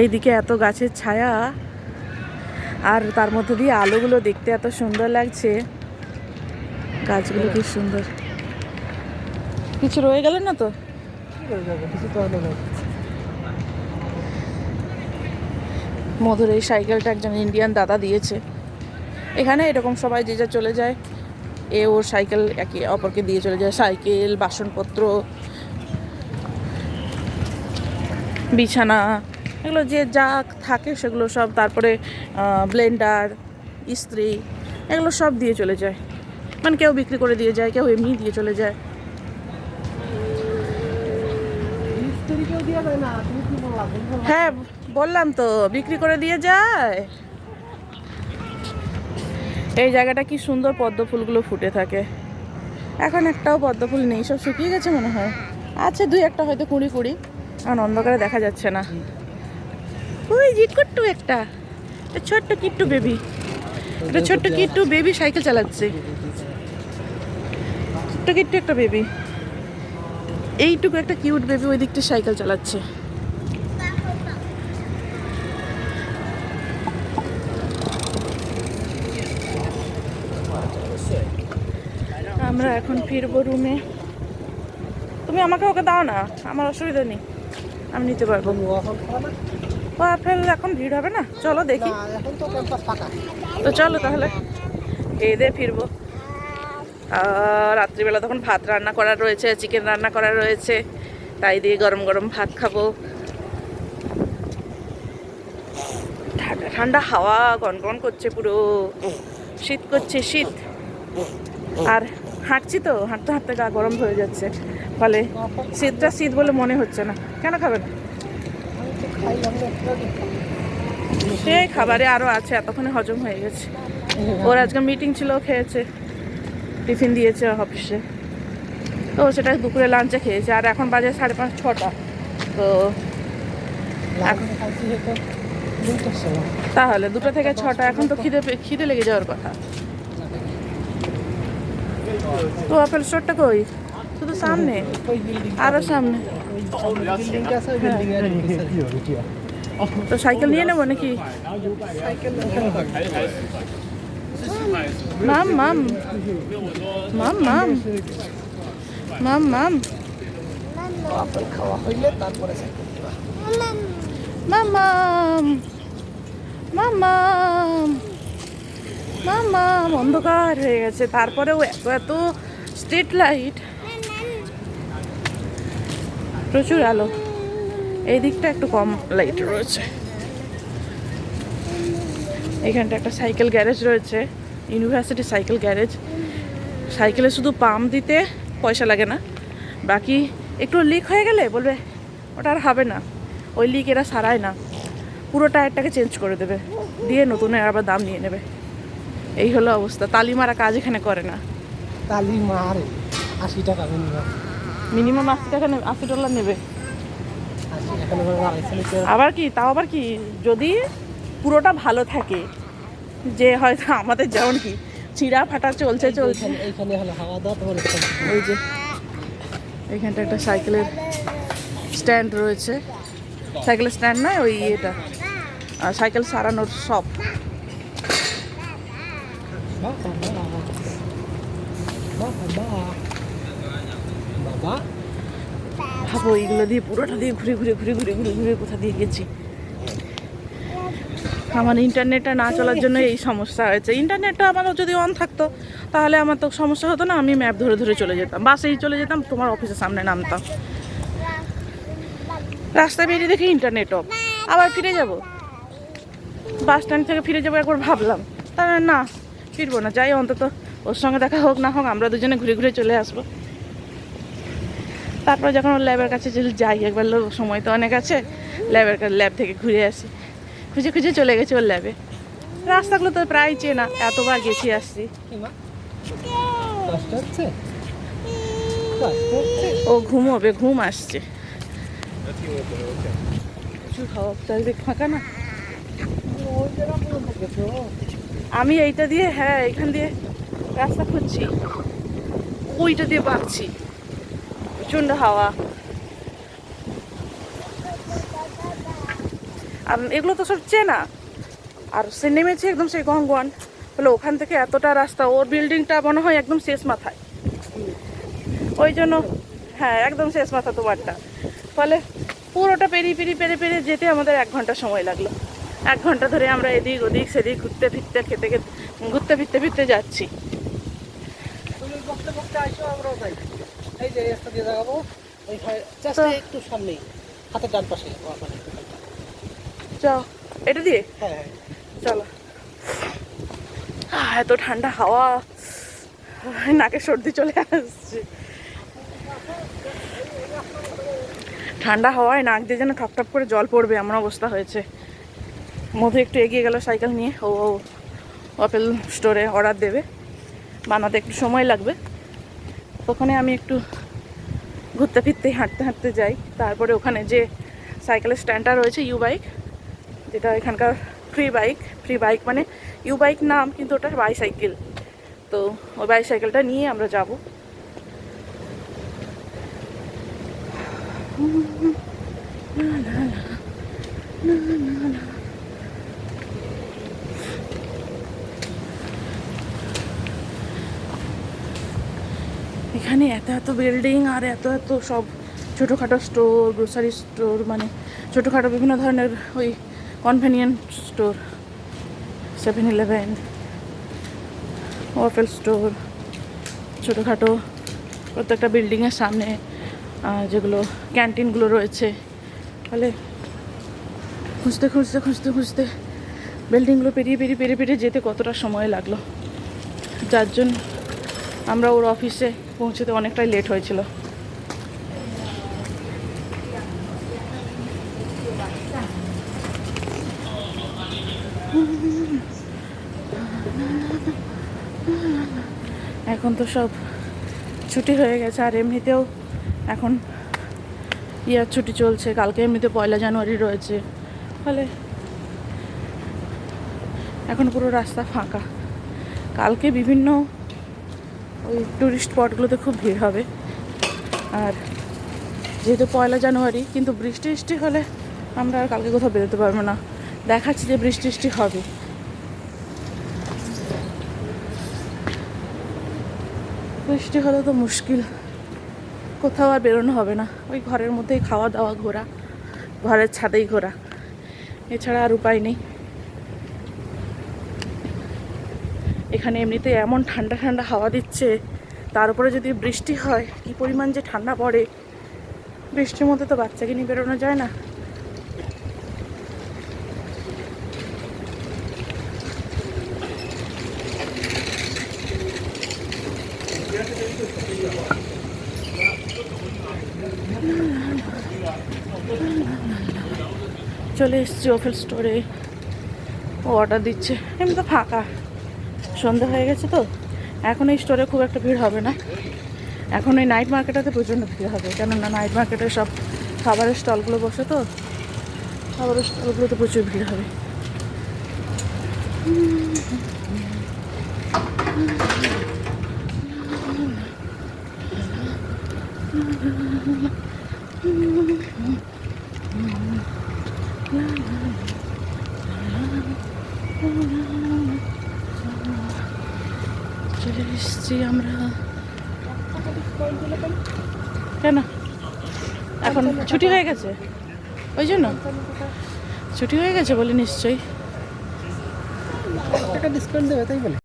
এইদিকে এত গাছের ছায়া। আর তার মধ্যে দিয়ে আলোগুলো দেখতে এত সুন্দর লাগছে। গাছগুলো কি সুন্দর। কিছু রয়ে গেল না তো? মধুর এই সাইকেলটা একজন ইন্ডিয়ান দাদা দিয়েছে। এখানে এরকম সবাই যে যা চলে যায়, এ ওর সাইকেল একে অপরকে দিয়ে চলে যায়। সাইকেল বাসনপত্র, বিছানা এগুলো যে যা থাকে সেগুলো সব তারপরে ব্লেন্ডার ইস্ত্রি এগুলো সব দিয়ে চলে যায়। মানে কেউ বিক্রি করে দিয়ে যায় কেউ এমনি দিয়ে চলে যায়। হ্যাঁ বললাম তো বিক্রি করে দিয়ে যায়। এই জায়গাটা কি সুন্দর পদ্ম ফুলগুলো ফুটে থাকে। এখন একটাও পদ্ম ফুল নেই সব শুকিয়ে গেছে মনে হয়। আছে দুই একটা হয়তো কুড়ি কুড়ি এখন অন্ধকারে দেখা যাচ্ছে না। ওই জিটকুট্টু একটা। ছোট্ট কিট্টু বেবি একটা ছোট্ট কিট্টু বেবি সাইকেল চালাচ্ছে। ছোট্ট কিট্টু একটা বেবি এইটুকু একটা কিউট বেবি ওই দিকটা সাইকেল চালাচ্ছে। আমরা এখন ফিরবো রুমে। তুমি আমাকে ওকে দাও না, আমার অসুবিধা নেই। আমি নিতে পারব। ও আপেল এখন ভিড় হবে না? চলো দেখি। তো চলো তাহলে। খেয়ে দিয়ে ফিরবো। আর রাত্রিবেলা তখন ভাত রান্না করা রয়েছে চিকেন রান্না করা রয়েছে। তাই দিয়ে গরম গরম ভাত খাব। ঠান্ডা ঠান্ডা হাওয়া গনগন করছে পুরো। শীত করছে শীত। আর হাঁটছি তো হাঁটতে হাঁটতে গা গরম হয়ে যাচ্ছে। ফলে শীতটা শীত বলে মনে হচ্ছে না। কেন খাবেন খাইলাম না একটু আগে। সে খাবারে আরও আছে, এতক্ষণে হজম হয়ে গেছে। ওর আজকে মিটিং ছিল খেয়েছে। টিফিন দিয়েছে অফিসে তো সেটা দুপুরে লাঞ্চে খেয়েছে। আর এখন বাজে সাড়ে পাঁচ, ছটা। তো। তাহলে দুটো থেকে ছটা। এখন তো খিদে খিদে লেগে যাওয়ার কথা। তো আপেল স্টোরটা কই? শুধু সামনে? আরও সামনে। তো সাইকেল নিয়ে নেব নাকি। মাম মাম। মাম মাম। মাম মাম। অন্ধকার হয়ে গেছে। তারপরেও এত এত স্ট্রিট লাইট প্রচুর আলো। এই দিকটা একটু কম লাইট রয়েছে। এখানটা একটা সাইকেল গ্যারেজ রয়েছে। ইউনিভার্সিটি সাইকেল গ্যারেজ সাইকেলে শুধু পাম্প দিতে পয়সা লাগে না। বাকি একটু লিক হয়ে গেলে বলবে, ওটা আর হবে না। ওই লিক এরা সারায় না। পুরো টায়ারটাকে চেঞ্জ করে দেবে। দিয়ে নতুনের আবার দাম নিয়ে নেবে। এই হলো অবস্থা। তালিমারা কাজ এখানে করে না। তালি মারে আশি টাকা মিনিমাম আশি টাকা নেবে আশি ডলার নেবে। আবার কি তাও আবার কি যদি পুরোটা ভালো থাকে যে হয়তো আমাদের যেমন কি চিরা ফাটা চলছে চলছে। এইখানে এইখানে হলো হাওয়া দাওয়া তোমার ওই যে এখানটা একটা সাইকেলের স্ট্যান্ড রয়েছে। সাইকেলের স্ট্যান্ড নয় ওই ইয়েটা। আর সাইকেল সারানোর শপ। বাবা বাবা বাবা। ভাবো এইগুলো দিয়ে, পুরোটা দিয়ে ঘুরে ঘুরে ঘুরে ঘুরে ঘুরে ঘুরে কোথা দিয়ে গেছি। আমার ইন্টারনেটটা না চলার জন্য এই সমস্যা হয়েছে। ইন্টারনেটটা আমার যদি অন থাকতো, তাহলে আমার তো সমস্যা হতো না, আমি ম্যাপ ধরে ধরে চলে যেতাম। বাসেই চলে যেতাম, তোমার অফিসের সামনে নামতাম। রাস্তায় বেরিয়ে দেখি ইন্টারনেট অফ আবার ফিরে যাব? বাস স্ট্যান্ড থেকে ফিরে যাব একবার ভাবলাম। তাহলে না, ফিরবো না, যাই অন্তত ওর সঙ্গে দেখা হোক না হোক, আমরা দুজনে ঘুরে ঘুরে চলে আসব। তারপর যখন ওর ল্যাবের কাছে যদি যাই একবার লো- সময় তো অনেক আছে ল্যাবের ল্যাব থেকে ঘুরে আসি। খুঁজে খুঁজে চলে গেছে ওর ল্যাবে। রাস্তাগুলো তো প্রায় চেনা এতবার গেছি আসছি। ও ঘুমোবে ঘুম আসছে। হাওয়া চারিদিক ফাঁকা না? আমি এইটা দিয়ে হ্যাঁ এখান দিয়ে রাস্তা খুঁজছি। ওইটা দিয়ে পাচ্ছি প্রচণ্ড হাওয়া। আর এগুলো তো সব চেনা। আর সে নেমেছে একদম সেই গঙ্গওয়ান বলে, ওখান থেকে এতটা রাস্তা, ওর বিল্ডিংটা মনে হয় একদম শেষ মাথায়। ওই জন্য হ্যাঁ একদম শেষ মাথা তোমারটা। ফলে পুরোটা পেরিয়ে পেরিয়ে পেরিয়ে পেরিয়ে যেতে আমাদের এক ঘণ্টা সময় লাগল। এক ঘণ্টা ধরে আমরা এদিক ওদিক, সেদিক ঘুরতে ফিরতে, খেতে খেতে, ঘুরতে ফিরতে ফিরতে যাচ্ছি। এই যে রাস্তা দিয়ে যাব ওই জাস্ট একটু সামনেই হাতের ডান পাশে ওখানে যাও। এটা দিয়ে? হ্যাঁ হ্যাঁ। চলো। এত ঠান্ডা হাওয়া। নাকে সর্দি চলে আসছে। ঠান্ডা হাওয়ায় নাক দিয়ে যেন ঠপ ঠপ করে জল পড়বে এমন অবস্থা হয়েছে। মধু একটু এগিয়ে গেল সাইকেল নিয়ে। ও অপেল স্টোরে অর্ডার দেবে। বানাতে একটু সময় লাগবে। ওখানে আমি একটু ঘুরতে ফিরতে, হাঁটতে হাঁটতে যাই। তারপরে ওখানে যে সাইকেলের স্ট্যান্ডটা রয়েছে ইউ বাইক যেটা এখানকার ফ্রি বাইক ফ্রি বাইক মানে ইউ বাইক নাম, কিন্তু ওটা বাইসাইকেল তো ওই বাইসাইকেলটা নিয়ে আমরা যাব। এখানে এত এত বিল্ডিং আর এত এত সব ছোটোখাটো স্টোর গ্রোসারি স্টোর মানে ছোটোখাটো বিভিন্ন ধরনের ওই convenient store seven eleven waffle store ছোটোখাটো প্রত্যেকটা বিল্ডিংয়ের সামনে যেগুলো ক্যান্টিনগুলো রয়েছে। ফলে খুঁজতে খুঁজতে খুঁজতে খুঁজতে বিল্ডিংগুলো পেরিয়ে পেরিয়ে পেরিয়ে পেরিয়ে যেতে কতটা সময় লাগল। যার জন্য আমরা ওর অফিসে পৌঁছতে অনেকটাই লেট হয়েছিল। এখন তো সব ছুটি হয়ে গেছে, আর এমনিতেও এখন ইয়ার ছুটি চলছে। কালকে এমনিতে পয়লা জানুয়ারি রয়েছে। ফলে এখন পুরো রাস্তা ফাঁকা। কালকে বিভিন্ন ওই টুরিস্ট স্পটগুলোতে খুব ভিড় হবে। আর যেহেতু পয়লা জানুয়ারি, কিন্তু বৃষ্টি বৃষ্টি হলে আমরা আর কালকে কোথাও বেরোতে পারব না। দেখাচ্ছি যে বৃষ্টি বৃষ্টি হবে। বৃষ্টি হলে তো মুশকিল। কোথাও আর বেরোনো হবে না। ওই ঘরের মধ্যেই খাওয়া দাওয়া ঘোরা। ঘরের ছাদেই ঘোরা। এছাড়া আর উপায় নেই। এখানে এমনিতে এমন ঠান্ডা ঠান্ডা হাওয়া দিচ্ছে, তার উপরে যদি বৃষ্টি হয়, কি পরিমাণ যে ঠান্ডা পড়ে। বৃষ্টির মধ্যে তো বাচ্চাকে নিয়ে বেরোনো যায় না। চলে এসেছি ওফেল স্টোরে ও অর্ডার দিচ্ছে। এমনি তো ফাঁকা। সন্ধে হয়ে গেছে তো। এখন এই স্টোরে খুব একটা ভিড় হবে না। এখন ওই নাইট মার্কেটাতে প্রচণ্ড ভিড় হবে। কেননা নাইট মার্কেটে সব খাবারের স্টলগুলো বসে তো। খাবারের স্টলগুলোতে প্রচুর ভিড় হবে। চলে এসেছি আমরা কেন? এখন ছুটি হয়ে গেছে? ওই জন্য? ছুটি হয়ে গেছে বলে নিশ্চয়ই। টাকা ডিসকাউন্ট দেবে, তাই বলে।